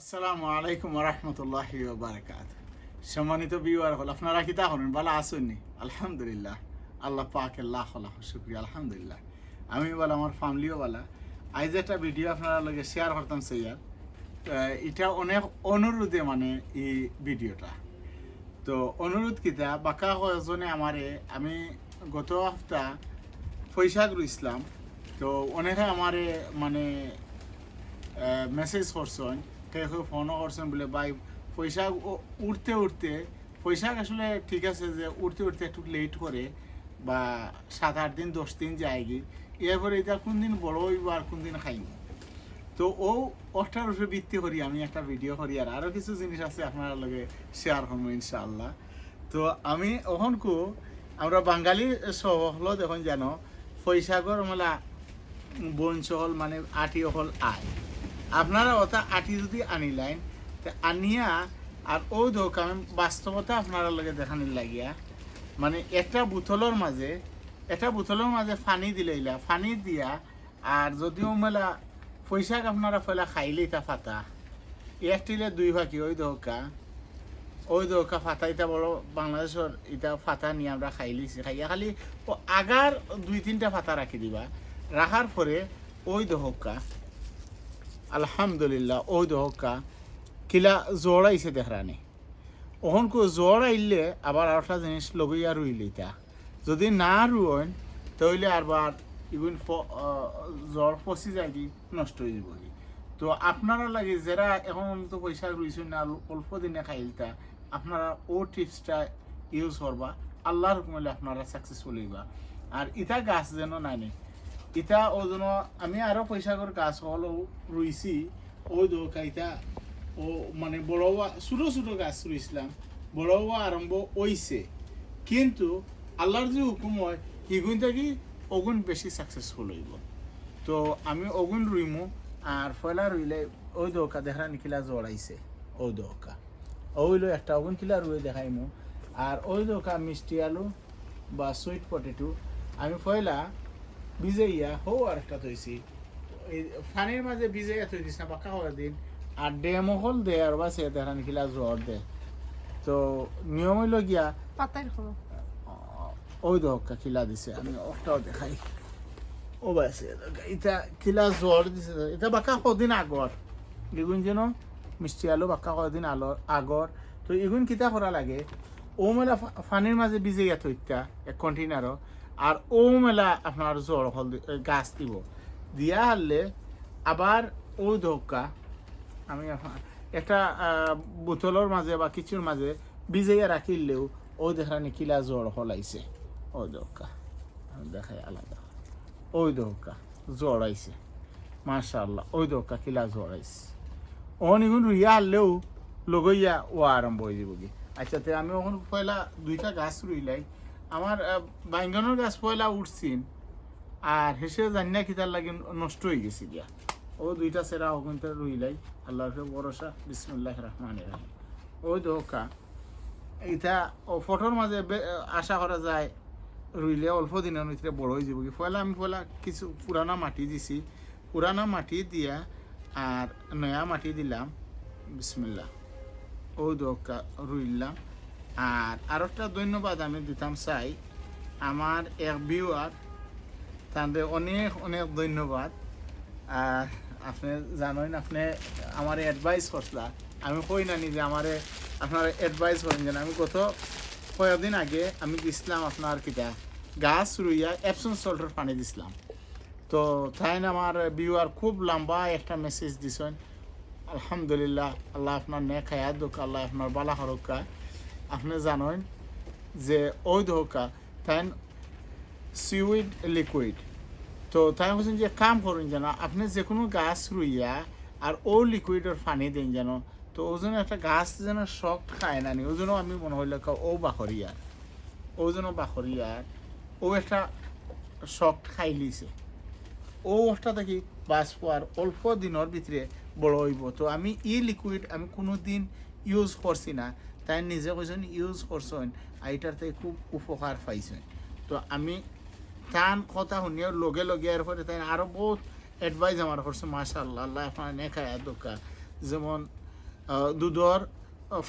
আসসালামু আলাইকুম রহমতুল্লাহ বারকাত সম্মানিত বিওয়ার হল, আপনারা কিতা হলেন? ভালো আসুননি। আলহামদুলিল্লাহ, আল্লাহ পাক আল্লাহ আল্লাহ শুক্রিয়া, আলহামদুলিল্লাহ। আমি বলা, আমার ফ্যামিলিও বলা, আজ একটা ভিডিও আপনারা লগে শেয়ার করতাম সেইয়ার এটা অনেক অনুরোধে মানে এই ভিডিওটা তো অনুরোধ কিতা বাকা কয়েকজনে আমারে, আমি গত হপ্তাহ পয়সা ইসলাম, তো অনেকে আমারে মানে মেসেজ করছেন কেউ ফোনও করছেন বলে ভাই পয়সা উঠতে উঠতে পয়সা আসলে ঠিক আছে যে উঠতে উঠতে একটু লেট করে বা সাত আট দিন, দশ দিন যায় যায়গি। এরপরে এটা কোন দিন বড় হইব আর কোন দিন খাইব। তো ও ওটার উপরে ভিত্তি করি আমি একটা ভিডিও করি আর আরও কিছু জিনিস আছে আপনার লগে শেয়ার করব ইনশাআল্লাহ। তো আমি ওখানকু আমরা বাঙালি সহল দেখুন যেন পয়সাগর মেলা বঞ্চল মানে আটি হল আয়। আপনারা ওটা আটি যদি আনিলেন, তে আনিয়া আর ও ধোক আমি বাস্তবতা আপনারা লগে দেখানির লাগিয়া। মানে একটা বোতলের মাঝে একটা বোতলের মাঝে ফানি দিলেইলা ফানি দিয়া আর যদিও মেলা পয়সাক আপনারা ফেলা খাইলেই তা ফাতা একটিলে দুই ভাগি ওই দোকা ওই দোকা ফাতা এটা বড় বাংলাদেশের এটা ফাতা নিয়ে আমরা খাইলিছি খাইয়া। খালি আগার দুই তিনটা ফাতা রাখি দিবা। রাখার পরে ওই দহকা আলহামদুলিল্লাহ ওই দহকা কিলা জ্বর আইছে দেখরানি ওখনকু জ্বর আইলে আবার আরেকটা জিনিস লগইয়া রুইলে ইতা যদি না রুয়েন তাহলে ফ- আহ, জ্বর ফসি যায় কি নষ্ট হয়ে যাব কি তো আপনারা লাগে যারা এখন তো পয়সা রুইছেন না অল্প দিনে খাইলতা আপনারা ও টিপসটা ইউজ করবা। আল্লাহর হুকুমলে আপনারা সাকসেসফুল হইবা। আর ইটা গাছ যেন নানি ইটা ও যেন আমি আরও পয়সা করে গাছ হল রুইছি ওই দোকা ইটা ও মানে বড় ছোট ছোট গাছ রুইছিলাম, বড় হওয়া আরম্ভ হইছে। কিন্তু আল্লাহর যে হুকুম হয় হিগুন থাকি অগুন বেশি সাকসেসফুল হইব। তো আমি অগুন রুইমু, আর ফয়লা রুইলে ওই দৌকা দেখা নিখিলা জড়াইছে ওই দৌকা। ওইলো একটা অগুন কিলা রুই দেখাইমু, আর ওই দৌকা মিষ্টি আলু বা সুইট পটেটো আমি ফয়লা ভিজাইয়া হো আর একটা থইছি। এই ফানির মাঝে ভিজাইয়া থই দিস না পাকা হওয়ার দিন। আর ডেমো হল দে আর বাসে দেখা নিখিলা জ্বর দে। তো নিয়ম হইল গিয়া পাতার হলো। ওই দহকা খিলা দিছে আমি ওটাও দেখাই। ও বাসে এটা খিলা জ্বর দিছে এটা বাকা কদিন আগর। এগুন যেন মিষ্টি আলু বাকা কদিন আলোর আগর। তো এগুন কিতা করা লাগে? ও মেলা ফানির মাঝে ভিজে গিয়া থইতা এক কন্টেনারও আর ও মেলা আপনার জ্বর হল গাছ দিব। দিয়া হারলে আবার ওই দহকা আমি একটা বোতলের মাঝে বা কিছুর মাঝে ভিজাইয়া রাখিলেও ও দেখা কিলা জ্বর হলাইছে। ওই দৌকা দেখাই আলাদা। ওই দৌকা জ্বর আইছে। মাশাল্লাহ ওই দৌকা কিলা জ্বর আইছে। ও নিগুন রুইয়া আনলেও লগইয়া ও আরম্ভ হয়ে যাব কি আচ্ছা তে আমি ওখানে পয়লা দুইটা গাছ রুইলাই। আমার বাইঙ্গনের গাছ পয়লা উঠছিন, আর হেসে জানি না কিতার লাগে নষ্ট হয়ে গেছি গিয়া। ও দুইটা সেরা ওখানতে রুইলাই। আল্লাহর ভরসা, বিসমুল্লাহ রহমান রাহিম। ওই দোকা এটা ও ফটোর মাঝে আশা করা যায়, রুইলে অল্প দিনের ভিতরে বড় হয়ে যাব কি। পয়লা আমি পয়লা কিছু পুরানা মাটি দিছি। পুরানা মাটি দিয়া আর নয়া মাটি দিলাম বিসমিল্লা ও দোকা রুইলাম। আর আরও একটা ধন্যবাদ আমি দিতাম চাই আমার এক ভিউয়ার তাদের অনেক অনেক ধন্যবাদ। আর আপনি জানেন, আপনি আমার অ্যাডভাইস করলা আমি কই না যে আমার আপনার অ্যাডভাইস করেন যেন আমি গত কয়েকদিন আগে আমি দিছিলাম আপনার কিটা গাছ রুইয়া এপসন সল্টের পানি দিছিলাম। তো তাই না আমার ভিউয়ার খুব লম্বা একটা মেসেজ দিছেন। আলহামদুলিল্লাহ, আল্লাহ আপনার নেক হায়াত দোক আল্লাহ আপনার বালা হরকা। আপনি জানেন যে ওই দোকা তাই সিউইড লিকুইড। তো তাই বলছেন যে কাম করুন যেন আপনি যে কোনো গাছ রুইয়া আর ও লিকুইডের পানি দিন যেন, তো ও যেন একটা গাছ যেন শখ খায় না নি, ও যেন আমি মনে হইলে ও বাখরিয়ার ও যেন বাখরিয়ার ও একটা শখ খাই লিছে। ও ওটা দেখি বাস পাওয়ার অল্প দিনের ভিতরে বড় হইব। তো আমি ই লিকুইড আমি কোনো দিন ইউজ করছি না। তাই নিজে কৈছেন ইউজ করছেন আর এটার থেকে খুব উপকার পাইছেন তো আমি তান কথা শুনিও লগে লগে এর পরে তাই আরও বহুত এডভাইস আমার করছে মাশাআল্লাহ, আল্লাহ আপনার নেখায় যেমন দুধর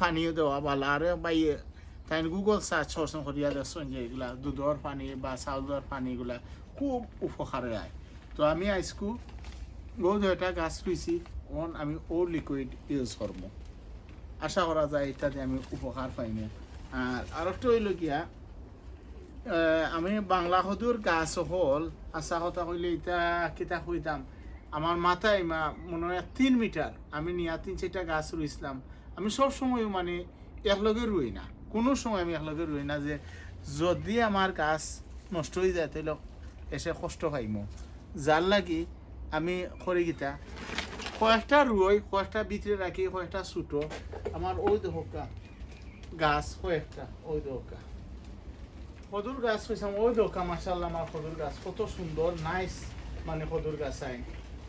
পানিও দেওয়া ভালো। আর বাই, তাই গুগল সার্চ করছেন করিয়া দেখছেন যে এগুলা দুধর পানি বা চাউলের পানি এগুলা খুব উপকারে হয় তো আমি আজকু ও দুটা গাছ রুইছি অন আমি ও লিকুইড ইউজ করব আশা করা যায় এটাতে আমি উপকার পাইনি আর আরেকটা হইল গিয়া আমি বাংলা সদুর গাছ হল আশা কথা কইলে এটা কিতা কইতাম। আমার মাথায় মা মনে হয় তিন মিটার আমি নিয়া তিন চারটা গাছ রুইছিলাম আমি সব সময় মানে একলগে রুই না। কোনো সময় আমি একলগে রুই না যে যদি আমার গাছ নষ্ট হয়ে যায় তাহলে এসে কষ্ট পাইমো। যার লাগি আমি গীতা কয়েকটা রুই, কয়েকটা ভিতরে রাখি, কয়েকটা ছোটো। আমার ওই দহকা গাছ, কয়েকটা ওই দহকা। কদুর গাছ হয়েছিলাম ওই দহকা মাসাল্লাহ আমার কদুর গাছ। কত সুন্দর নাইস মানে কদুর গাছ আই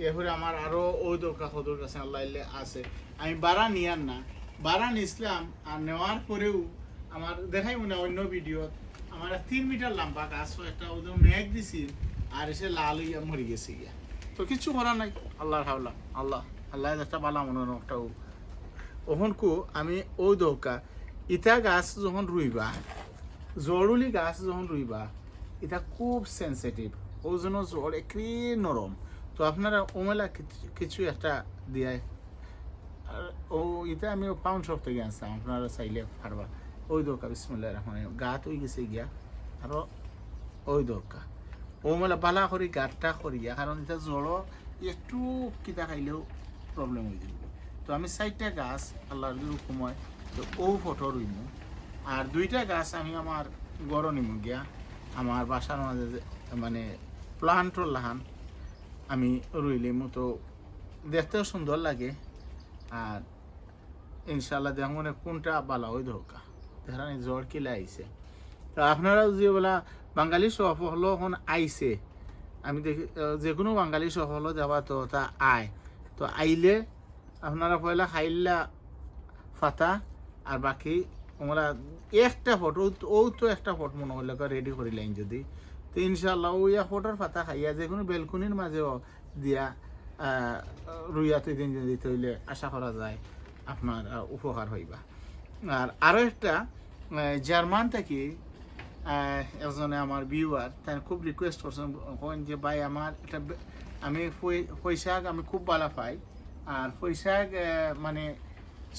এরপরে আমার আরও ওই দহকা কদুর গাছ আল্লাহ আছে। আমি বাড়া নিয়ার না। বাড়া নিছিলাম আর নেওয়ার পরেও আমার দেখাই মনে অন্য ভিডিও আমার তিন মিটার লম্বা গাছ একটা ওদের মেঘ দিছি আর এসে লাল হইয়া মরি গেছে গিয়া। তো কিছু করার নাই। আল্লাহর হাওলা, আল্লাহ আল্লাহ একটা বালা মনে একটা ওহন কু আমি ওই দৌকা ইটা গাছ যখন রুইবা জরুরি গাছ যখন রুইবা এটা খুব সেন্সিটিভ ওই জন্য জ্বর একরি নরম তো আপনারা ওমেলা কিছু- একটা আর ও এটা আমি পাউন্ড শপ থেকে আনছিলাম, আপনারা চাইলে পারবা। ওই দৌকা, বিসমুল্লাহ রহমান গাত হয়ে গেছে গিয়া, আরও ওই দৌকা। ও মেলা বালা করি, গাঁতটা করিয়া কারণ এটা জ্বর একটু কিতা খাইলেও প্রবলেম হয়ে যাব। তো আমি চারটা গাছ আল্লাহর সময় তো ও ফটো রইম। আর দুইটা গাছ আমি আমার গড় নিম গিয়া, আমার বাসার মাঝে মানে প্লান্টর লাহান আমি রইলিম তো দেখতেও সুন্দর লাগে, আর ইনশাল্লাহ দেখ মনে কোনটা বালা ওই ধোকা দেখা জ্বর কিলা আইছে। তো আপনারাও যে বলা বাঙালি সফল এখন আইছে। আমি দেখি যে কোনো বাঙালি সফল যাবা তো, তা আয় তো আইলে আপনারা পয়লা খাইলা ফাতা আর বাকি আমরা একটা ফটো ও তো একটা ফটো মনে হলে রেডি লাইন যদি তো ইনশাল্লাহ ওই ফটোর ফাতা খাইয়া যে কোনো বেলকুনির মাঝেও দিয়া রুইয়া তুই দিন দিতে হইলে আশা করা যায় আপনার উপকার হইবা আর আরও একটা জার্মান থেকে একজনে আমার ভিউয়ার তাই খুব রিকোয়েস্ট করছেন যে, ভাই, আমার এটা আমি পয়সাক আমি খুব ভালো পাই। আর পয়সাক মানে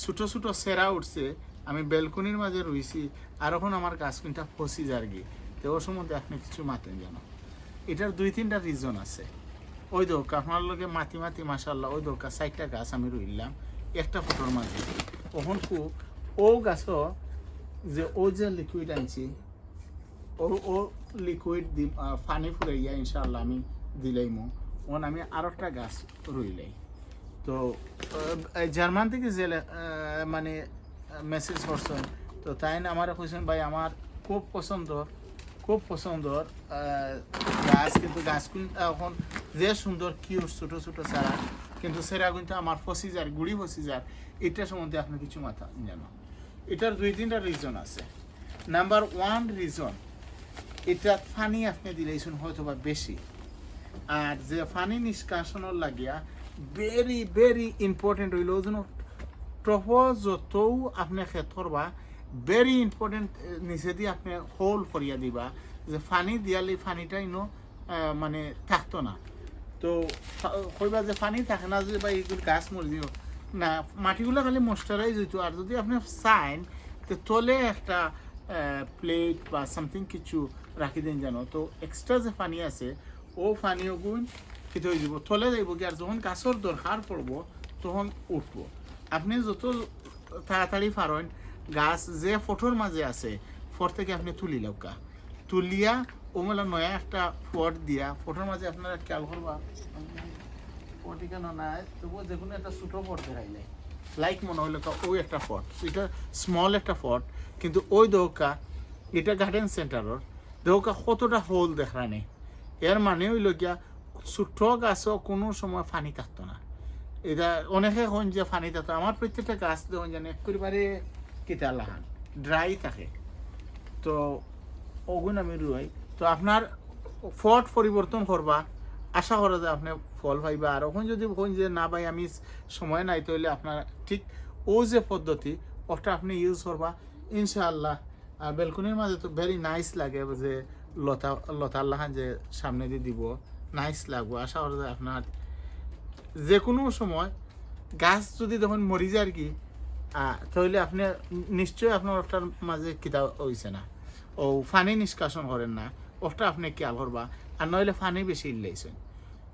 ছোটো ছোটো সেরা উঠছে, আমি বেলকনির মাঝে রইছি, আর এখন আমার গাছ কিনটা ফসি যার গিয়ে তো ওর সম্বন্ধে আপনি কিছু মাতেন জানো। এটার দুই, তিনটা রিজন আছে। ওই দোকা আপনার লগে মাতি মাতি মাসাল্লাহ ওই দোকা চারটা গাছ আমি রইলাম, একটা ফটোর মাঝে। ওখন কু, ও গাছও যে, ও যে লিকুইড আনছি ও ও লিকুইড দি পানি ফুরাইয়া ইনশাআল্লাহ আমি দিলাইমু ওন আমি আর একটা গাছ রইলাই তো জার্মান থেকে যে মানে মেসেজ করছেন তো তাই না আমার কইছেন ভাই আমার খুব পছন্দ খুব পছন্দর গাছ। কিন্তু গাছ এখন যে সুন্দর কিউট ছোট ছোট চারা কিন্তু সেরা কিন্তু আমার ফসি যার গুড়ি ফসি যার এটা সম্বন্ধে আপনি কিছু মাথা জানো এটার দুই তিনটা রিজন আছে। নাম্বার ওয়ান রিজন এটা পানি আপনি দিলেইছেন হয়তো বা বেশি। আর যে পানি নিষ্কাশনের লাগিয়া ভেরি ভেরি ইম্পর্টেন্ট হইল ওই জন্য টপ যতও আপনি খেত করবা ভেরি ইম্পর্টেন্ট নিচে দিয়ে আপনি হোল করিয়া দিবা যে পানি দিয়ালে পানিটা ইনো মানে থাকতো না। তো কইবা যে পানি থাকে না যে বা এইগুলো গাছ মরে দিও, না, মাটিগুলো খালি ময়শ্চারাইজ হইতো। আর যদি আপনি চাইন, তো তলে একটা প্লেট বা সামথিং কিছু রাখি দিন জানো। তো এক্সট্রা যে পানি আছে, ও পানীয় গুণ কিন্তু হয়ে যাব। তলে যাইব কি আর যখন গাছের দরকার পড়ব তখন উঠব। আপনি যত তাড়াতাড়ি পারেন গাছ যে ফটোর মাঝে আছে ফট থেকে আপনি তুলি লৌকা তুলিয়া ও ওমেলা নয়া একটা ফট দিয়া। ফটোর মাঝে আপনারা খেয়াল করবা ফটি নাই, তবুও যে কোনো একটা ছোটো ফট দেখাইলে লাইক মনে কা ওই একটা ফট এটা স্মল একটা ফট কিন্তু ওই দৌকা এটা গার্ডেন সেন্টারের দৌকা কতটা হোল দেখানে এর মানে হইল গিয়া ছোট গাছও কোনো সময় পানি থাকতো না। এটা অনেকে হন যে পানি থাকতো আমার প্রত্যেকটা গাছ দেখুন জানে একেবারে কিতা লাহান ড্রাই থাকে। তো ওগুন আমি রুই তো আপনার ফট পরিবর্তন করবা আশা করা যায় আপনি ফল পাইবা। আর ওখানে যদি কোন যে না ভাই আমি সময় নাই, তাহলে আপনার ঠিক ও যে পদ্ধতি ওটা আপনি ইউজ করবা ইনশাআল্লাহ। বেলকুনির মাঝে তো ভেরি নাইস লাগে যে লতা লতা আল্লাহান যে সামনে দিয়ে দিব। নাইস লাগবো। আশা করা যায় আপনার যে কোনো সময় গাছ যদি যখন মরি যায় আর কি তাহলে আপনি নিশ্চয়ই আপনার ওটার মাঝে কিতা হইছে না। ও ফানি নিষ্কাশন করেন না। ওটা আপনি খেয়াল করবা। আর নইলে ফানি বেশি ইল্লাইছেন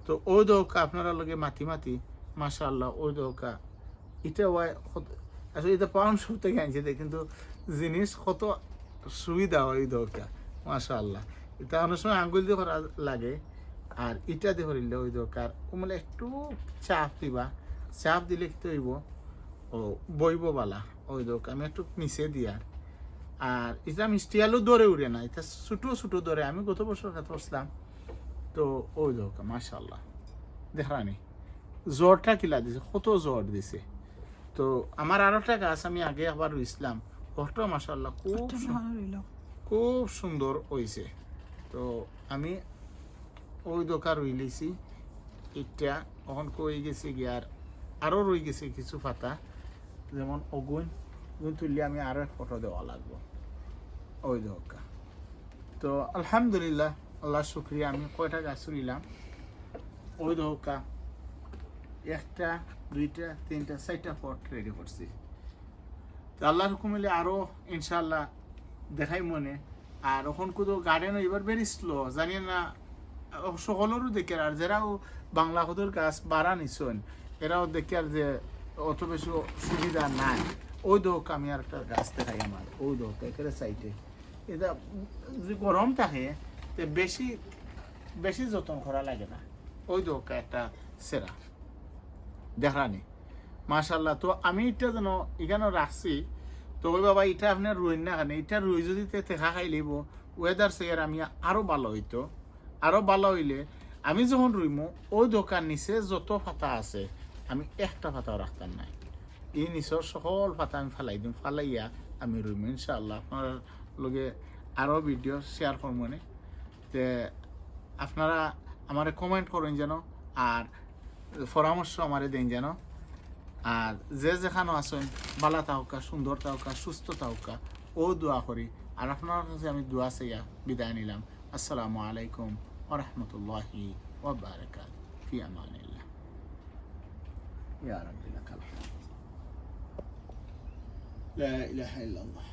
তো ওই দৌকা আপনারা লগে মাতি মাতি, মাশাআল্লাহ ওই দৌকা। এটা ওয়াই আসলে এটা পাউন্ড শপ থেকে আনছে কিন্তু জিনিস কত সুবিধা ওই দৌকা মাশাআল্লাহ। এটা অনেক সময় আঙ্গুল দিয়ে করা লাগে, আর ইটা দিয়ে করিলে ওই দরকার। মানে একটু চাপ দিবা, চাপ দিলে কি হইব? ও, বইব বালা, ওই দরকার। আমি একটু নিচে দিয়ার আর এটা মিষ্টি আলু দরে উড়ে না, এটা ছোটো ছোটো দরে আমি গত বছর কথা বসলাম, তো ওই দরকার মাশাল্লাহ দেখানি জ্বরটা কিলা দিছে, কত জ্বর দিছে। তো আমার আরও একটা গাছ আমি আগে আবার রুইছিলাম ওটাও মাশাল্লাহ খুব খুব সুন্দর হয়েছে তো আমি ওই দোকান রই লিছি এটা এখন কই গেছে গিয়ার আরও রয়ে গেছে কিছু পাতা যেমন অগুন গুণ তুললে আমি আরও এক ফটো দেওয়া লাগবো ওই দোকা। তো আলহামদুলিল্লাহ আল্লাহ শুক্রিয়া আমি কয়টা গাছ রইলাম ওই দোকা একটা দুইটা তিনটা চারটা পট রেডি করছি। তো আল্লাহর হুকুম আরও ইনশাল্লাহ দেখাই মনে। আর এখন কোথাও গার্ডেন এবার ভেরি স্লো জানি না সকলেরও দেখে আর যারাও বাংলা হদর গাছ বাড়া নিছেন, এরাও দেখে আর যে অত বেশি সুবিধা নাই। ওই দোক আমি আর একটা গাছ দেখাই আমার, ওই দোক একেবারে সাইডে এটা যদি গরম থাকে, তে বেশি বেশি যত্ন করা লাগে না। ওই দোক একটা সেরা। দেখানি মাশাল্লাহ তো আমি এটা যেন এখানে রাখছি। তো ওই বাবা, এটা আপনার রুইন না কেন এটা রুই যদি দেখা খাই লিব ওয়েদার সেয়ার আমি আরও ভালো হইতো। আরও ভালো হইলে, আমি যখন রুইমো, ওই দোকান নিচে যত ফাতা আছে, আমি একটা পাতাও রাখতাম নাই। এই নিচর সকল পাতা আমি ফালাই দিম, ফালাইয়া আমি রুইমো, ইনশাআল্লাহ। আপনার লগে আরও ভিডিও শেয়ার করব নে তে আপনারা আমারে কমেন্ট করেন যেন, আর পরামর্শ আমারে দেন যেন। আর যে যেখানে আছেন বালা তাহকা সুন্দর তাহকা সুস্থ তাহকা ও দোয়া করি আর আপনার কাছে আমি দোয়া চাইয়া বিদায় নিলাম আসসালামু আলাইকুম ওরহমতুল্লাহি ওবারাকাত ফি আমানিল্লাহ ইয়া রাব্বি লাকাল হামদ লা ইলাহা ইল্লাল্লাহ